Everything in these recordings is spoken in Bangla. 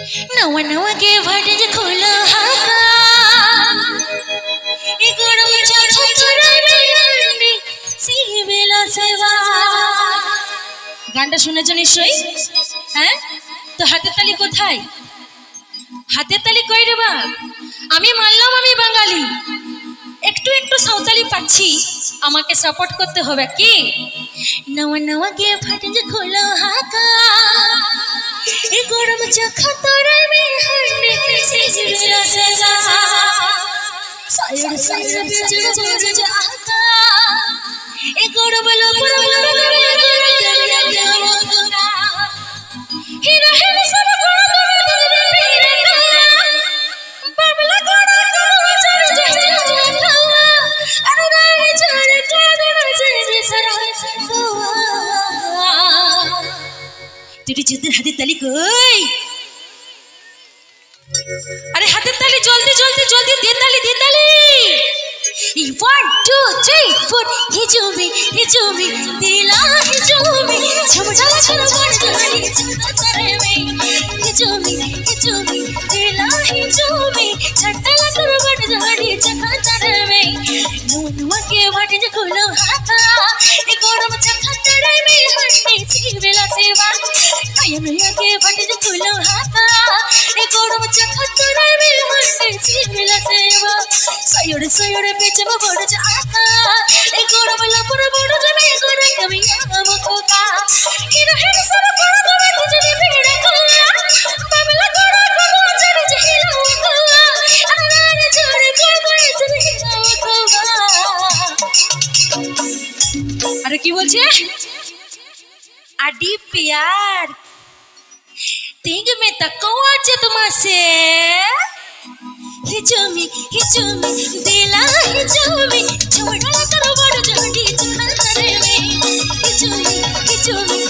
নওয়া নওয়া কে ভাটিজ হাকা গানটা শুনেছ নিশ্চয়ই হ্যাঁ তো হাতের তালি কোথায় হাতের তালি কই রে বা আমি মানলাম আমি বাঙালি একটু একটু সাঁওতালি পাচ্ছি আমাকে সাপোর্ট করতে হবে কি নাওয়া নাওয়া কে ফাটে যে খোলো হাকা গরম চখা তোরে তুই জুতের হাতের তালি কই? আরে হাতের তালি, জলদি জলদি জলদি, দে তালি দে তালি। ওয়ান টু থ্রি ফোর হে জমি হে জমি, দিলা হে জমি ঝম ঝম ঝম ঝম হে জমি জমি জমি कायमिया के वाटे जे खुलो हाथा ए गरम चखा चरे में हंडी सी बेला सेवा सयोड़ सयोड़ पेच में बड़ जाता ए गरम लपर बड़ जमे करे कमिया मुखोका हिर हिर सर बड़ गमे तुझे भेड़ कला बाबला गड़ा गड़ा चढ़ जहिला कला अरे रे जोड़ के बस हिला कला আরে কি বলছে আডি প্যার তিঙ্গ মে তকো আছে তোমাসে হিজমি হিজমি দিলা হিজমি ছোড়া করো বড় জড়ি চড়া করে মে হিজমি হিজমি দিলা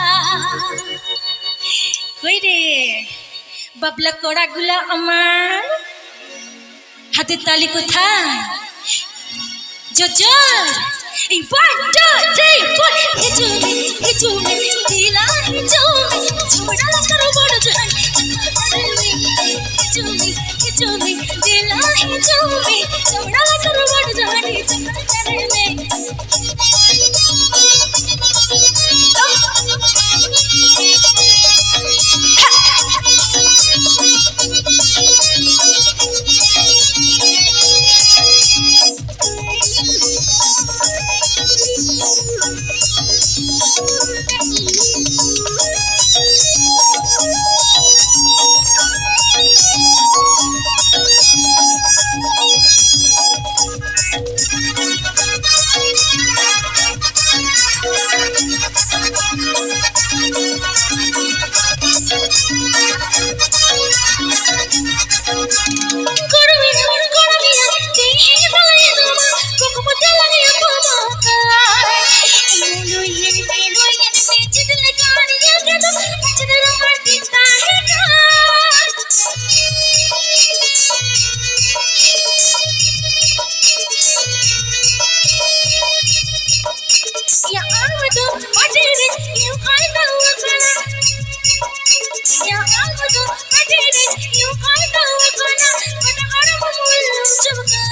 কই রে বাবলা কড়াগুলা আমার। হাতে তালি কোথায়? জজর, এই ওয়ান টু থ্রি ফোর হিচুমি হিচুমি দিলা या आमदो अडेरे यू कायदा वकना या आमदो अडेरे यू कायदा वकना बट अरम मुल्लम चबका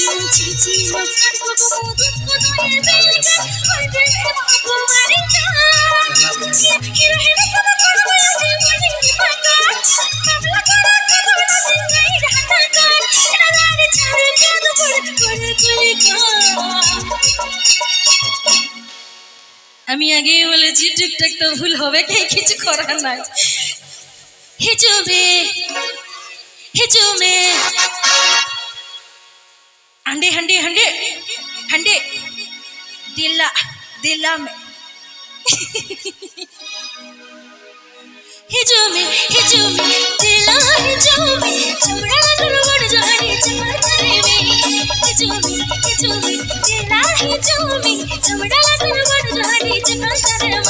यू चीची मत को को दुख को तो ये बेलगा अडेरे বলেছি টুকটাক তো ভুল হবে কে কিছু করার নাই হিজুবে হিজুবে अंडे हंडे हंडे हंडे दिला दिला में हिजूमे हिजूमे दिला हिजूमे चमड़ा गड़बड़ जाने चमड़ करे में हिजूमे हिजूमे दिला हिजूमे चमड़ा না তারে